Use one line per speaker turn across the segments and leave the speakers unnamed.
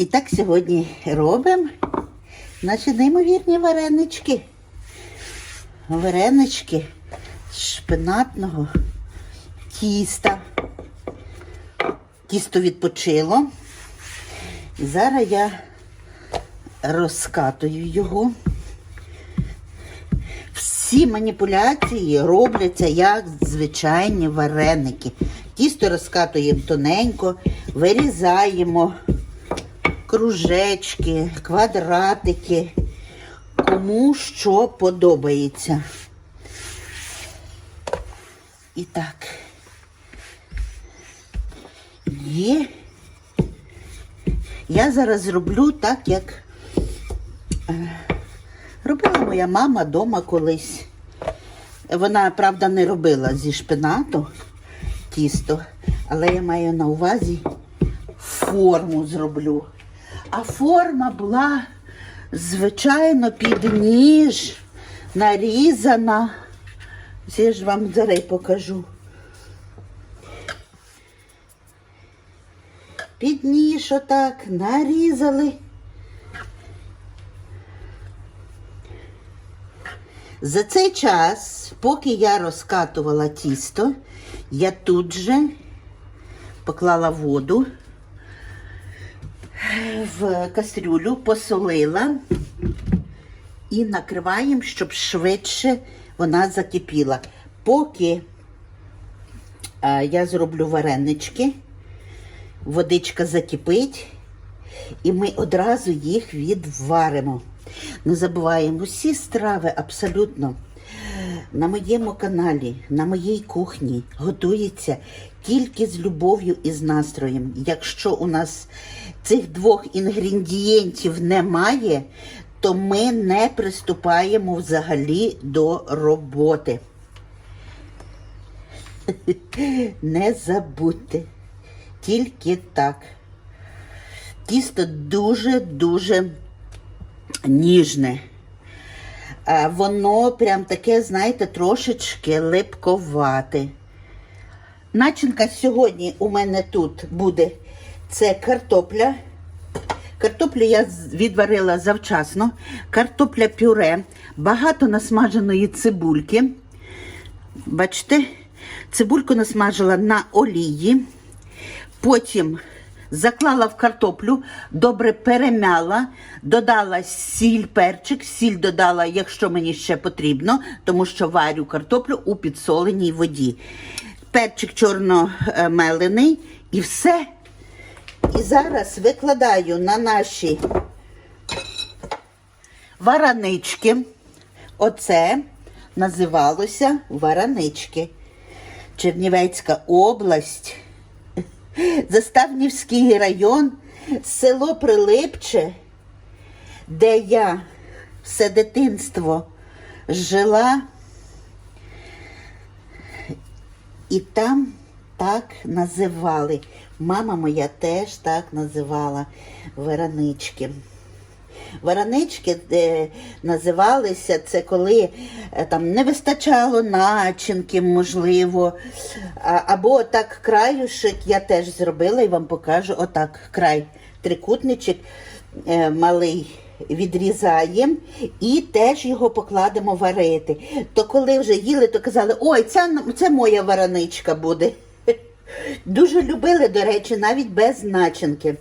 І так сьогодні робимо наші неймовірні варенички. Варенички з шпинатного тіста. Тісто відпочило. Зараз я розкатую його. Всі маніпуляції робляться як звичайні вареники. Тісто розкатуємо тоненько, вирізаємо кружечки, квадратики, кому що подобається. І так. Є. Я зараз зроблю так, як е, робила моя мама вдома колись. Вона, правда, не робила зі шпинату тісто, але я маю на увазі форму зроблю. А форма була, звичайно, під ніж, нарізана. Я ж вам зараз покажу. Під ніж отак нарізали. За цей час, поки я розкатувала тісто, я тут же поклала воду в кастрюлю, посолила і накриваємо, щоб швидше вона закипіла. Поки е, я зроблю варенички, водичка закипить, і ми одразу їх відваримо. Не забуваємо усі страви абсолютно. На моєму каналі, на моїй кухні готується тільки з любов'ю і з настроєм. Якщо у нас цих двох інгредієнтів немає, то ми не приступаємо взагалі до роботи. Не забудьте. Тільки так. Тісто дуже-дуже ніжне. А воно прям таке, знаєте, трошечки липковате. Начинка сьогодні у мене тут буде це картопля. Картоплю я відварила завчасно. Картопля пюре, багато насмаженої цибульки. Бачите, цибульку насмажила на олії. Потім заклала в картоплю, добре перемяла, додала сіль, перчик, сіль додала, якщо мені ще потрібно, тому що варю картоплю у підсоленій воді. Перчик чорномелений і все. І зараз викладаю на наші варанички. Оце називалося варанички. Чернівецька область. Заставнівський район, село Прилипче, де я все дитинство жила, і там так називали. Мама моя теж так називала варанички. Варанички е, називалися це коли е, там не вистачало начинки, можливо. Або так краюшек я теж зробила і вам покажу. Отак край трикутничок е, малий відрізаємо і теж його покладемо варити. То коли вже їли, то казали, ой, це, це моя вараничка буде. Дуже любили, до речі, навіть без начинки.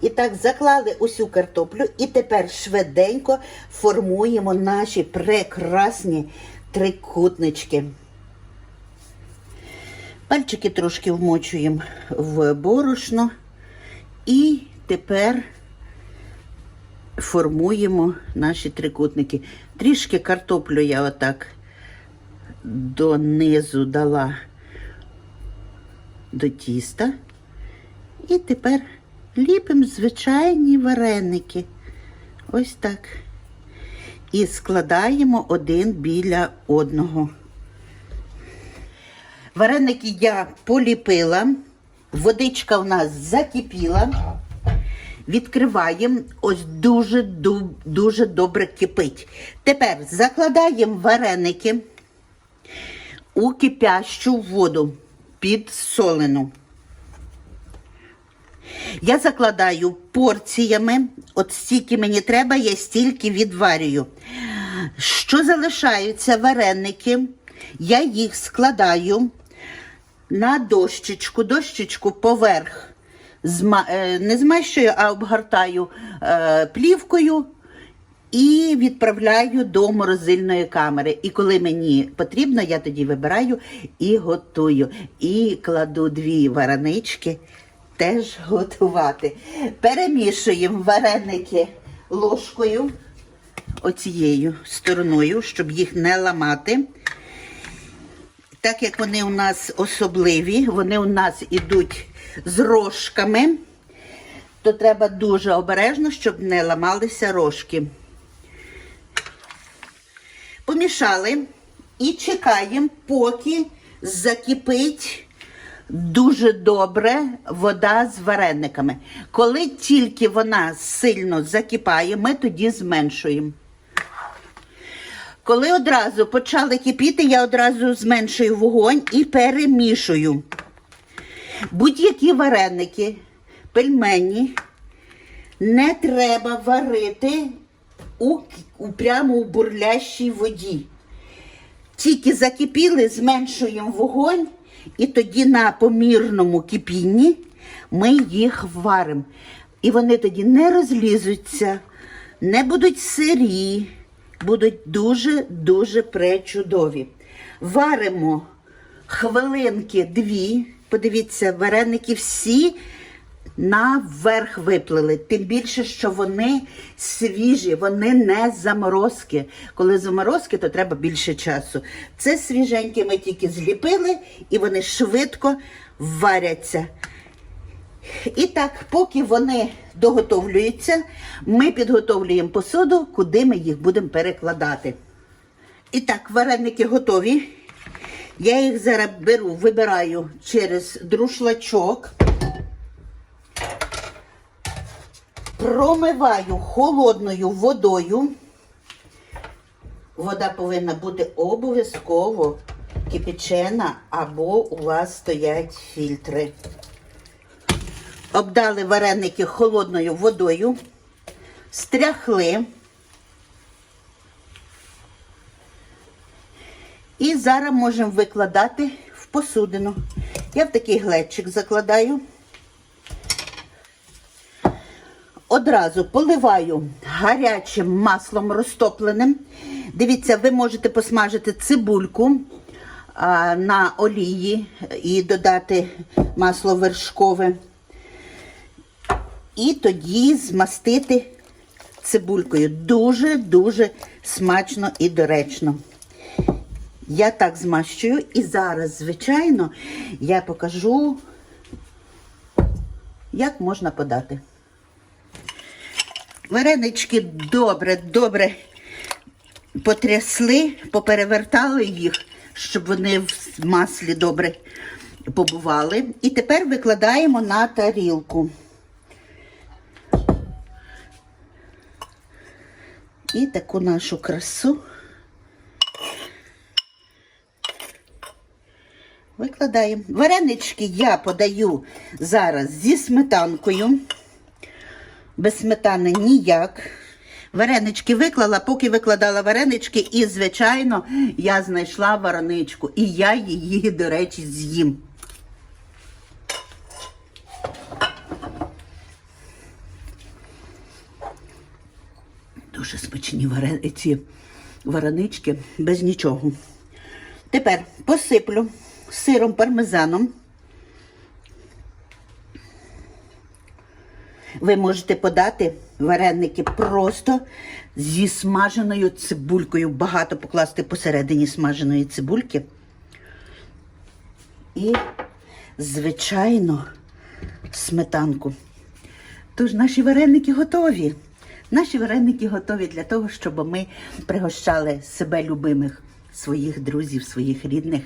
І так заклали усю картоплю, і тепер швиденько формуємо наші прекрасні трикутнички. Пальчики трошки вмочуємо в борошно. І тепер формуємо наші трикутники. Трішки картоплю я отак донизу дала до тіста. І тепер ліпимо звичайні вареники. Ось так. І складаємо один біля одного. Вареники я поліпила, водичка в нас закипіла. Відкриваємо, ось дуже дуже добре кипить. Тепер закладаємо вареники у кипящу воду підсолену. Я закладаю порціями, от стільки мені треба, я стільки відварюю. Що залишаються вареники, я їх складаю на дощечку, дощечку поверх. Зма... е, Не змащую, а обгортаю е, плівкою і відправляю до морозильної камери. І коли мені потрібно, я тоді вибираю і готую. І кладу дві варенички теж готувати. Перемішуємо вареники ложкою, оцією стороною, щоб їх не ламати. Так як вони у нас особливі, вони у нас ідуть з рожками, то треба дуже обережно, щоб не ламалися рожки. Помішали і чекаємо, поки закипить дуже добре вода з варениками. Коли тільки вона сильно закипає, ми тоді зменшуємо. Коли одразу почали кипіти, я одразу зменшую вогонь і перемішую. Будь-які вареники, пельмені не треба варити у, у прямо у бурлящій воді. Тільки закипіли, зменшуємо вогонь, і тоді на помірному кипінні ми їх варимо. І вони тоді не розлізуться, не будуть сирі, будуть дуже-дуже пречудові. Варимо хвилинки дві. Подивіться, вареники всі наверх виплили. Тим більше, що вони свіжі, вони не заморозки. Коли заморозки, то треба більше часу. Це свіженькі ми тільки зліпили, і вони швидко варяться. І так, поки вони доготовлюються, ми підготовлюємо посуду, куди ми їх будемо перекладати. І так, вареники готові. Я їх зараз беру, вибираю через друшлачок. Промиваю холодною водою. Вода повинна бути обов'язково кипячена або у вас стоять фільтри. Обдали вареники холодною водою, стряхли. І зараз можемо викладати в посудину. Я в такий глечик закладаю. Одразу поливаю гарячим маслом розтопленим. Дивіться, ви можете посмажити цибульку а, на олії і додати масло вершкове. І тоді змастити цибулькою. Дуже-дуже смачно і доречно. Я так змащую і зараз, звичайно, я покажу, як можна подати. Варенички добре, добре потрясли, поперевертали їх, щоб вони в маслі добре побували. І тепер викладаємо на тарілку. І таку нашу красу викладаємо. Варенички я подаю зараз зі сметанкою. Без сметани ніяк. Варенички виклала, поки викладала варенички, і, звичайно, я знайшла вареничку. І я її, до речі, з'їм. Дуже смачні ці варенички без нічого. Тепер посиплю сиром пармезаном. Ви можете подати вареники просто зі смаженою цибулькою. Багато покласти посередині смаженої цибульки. І, звичайно, сметанку. Тож наші вареники готові. Наші вареники готові для того, щоб ми пригощали себе любимих, своїх друзів, своїх рідних.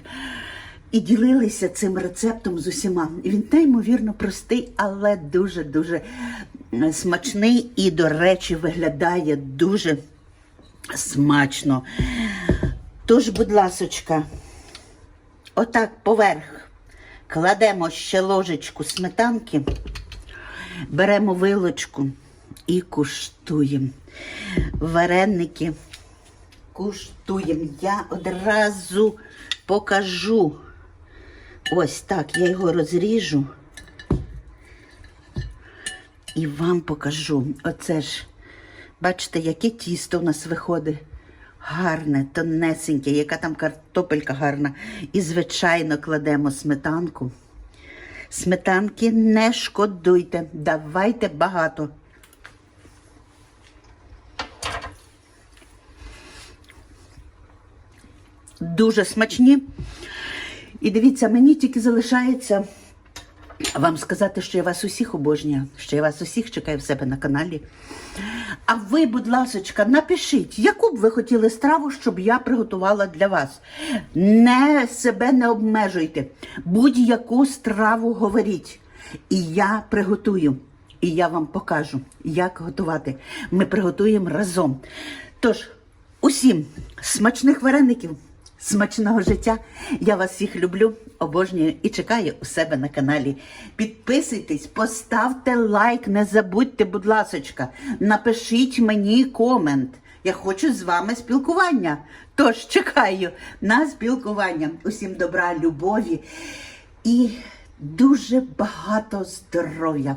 І ділилися цим рецептом з усіма. Він неймовірно простий, але дуже-дуже е, смачний і, до речі, виглядає дуже смачно. Тож, будь ласочка, отак поверх кладемо ще ложечку сметанки Беремо вилочку і куштуємо. Вареники куштуємо. Я одразу покажу. Ось так, я його розріжу і вам покажу. Оце ж, бачите, яке тісто у нас виходить. Гарне, тонесеньке, яка там картопелька гарна. І, звичайно, кладемо сметанку. Сметанки не шкодуйте, давайте багато. Дуже смачні. І дивіться, мені тільки залишається вам сказати, що я вас усіх обожнюю, що я вас усіх чекаю в себе на каналі. А ви, будь ласочка, напишіть, яку б ви хотіли страву, щоб я приготувала для вас. Не себе не обмежуйте. Будь-яку страву говоріть. І я приготую. І я вам покажу, як готувати. Ми приготуємо разом. Тож, усім смачних вареників, смачного життя. Я вас всіх люблю, обожнюю і чекаю у себе на каналі. Підписуйтесь, поставте лайк, не забудьте, будь ласочка, напишіть мені комент. Я хочу з вами спілкування. Тож чекаю на спілкування. Усім добра, любові і дуже багато здоров'я.